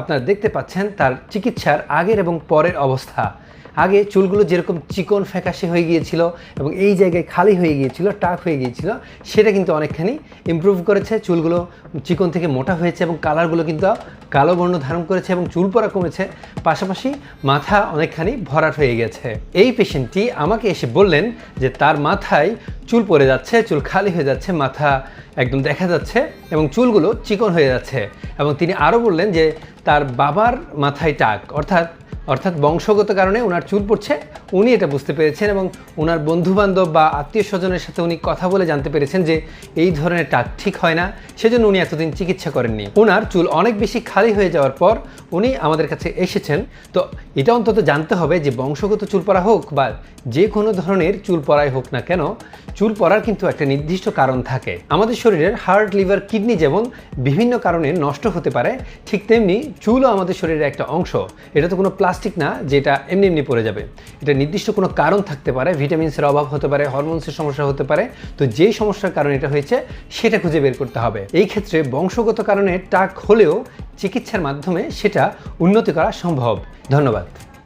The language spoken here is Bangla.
আপনারা দেখতে পাচ্ছেন তার চিকিৎসার আগের এবং পরের অবস্থা। আগে চুলগুলো যেরকম চিকন ফ্যাকাশে হয়ে গিয়েছিল এবং এই জায়গায় খালি হয়ে গিয়েছিল টাক হয়ে গিয়েছিল, সেটা কিন্তু অনেকখানি ইমপ্রুভ করেছে। চুলগুলো চিকন থেকে মোটা হয়েছে এবং কালারগুলো কিন্তু কালো বর্ণ ধারণ করেছে এবং চুল পরা কমেছে। পাশাপাশি মাথা অনেকখানি ভরাট হয়ে গেছে। এই পেশেন্টটি আমাকে এসে বললেন যে তার মাথায় চুল পড়ে যাচ্ছে, চুল খালি হয়ে যাচ্ছে, মাথা একদম দেখা যাচ্ছে এবং চুলগুলো চিকন হয়ে যাচ্ছে। এবং তিনি আরও বললেন যে তার বাবার মাথায় টাক অর্থাৎ অর্থাৎ বংশগত কারণে ওনার চুল পড়ছে উনি এটা বুঝতে পেরেছেন এবং ওনার বন্ধুবান্ধব বা আত্মীয় স্বজনের সাথে উনি কথা বলে জানতে পেরেছেন যে এই ধরনের টাক ঠিক হয় না, সেজন্য উনি এতদিন চিকিৎসা করেননি। ওনার চুল অনেক বেশি খালি হয়ে যাওয়ার পর উনি আমাদের কাছে এসেছেন। তো এটা অন্তত জানতে হবে যে বংশগত চুল পড়া হোক বা যে কোনো ধরনের চুল পড়াই হোক না কেন, চুল পড়ার কিন্তু একটা নির্দিষ্ট কারণ থাকে। আমাদের শরীরের হার্ট, লিভার, কিডনি যেমন বিভিন্ন কারণে নষ্ট হতে পারে, ঠিক তেমনি চুলও আমাদের শরীরের একটা অংশ। এটা তো কোনো প্লাস্টিক না, যেটা এমনি এমনি পড়ে যাবে। এটা নির্দিষ্ট কোনো কারণ থাকতে পারে, ভিটামিনসের অভাব হতে পারে, হরমোনসের সমস্যা হতে পারে, তো যেই সমস্যার কারণ এটা হয়েছে, সেটা খুঁজে বের করতে হবে। এই ক্ষেত্রে বংশগত কারণে টাক হলেও চিকিৎসার মাধ্যমে সেটা উন্নতি করা সম্ভব। ধন্যবাদ।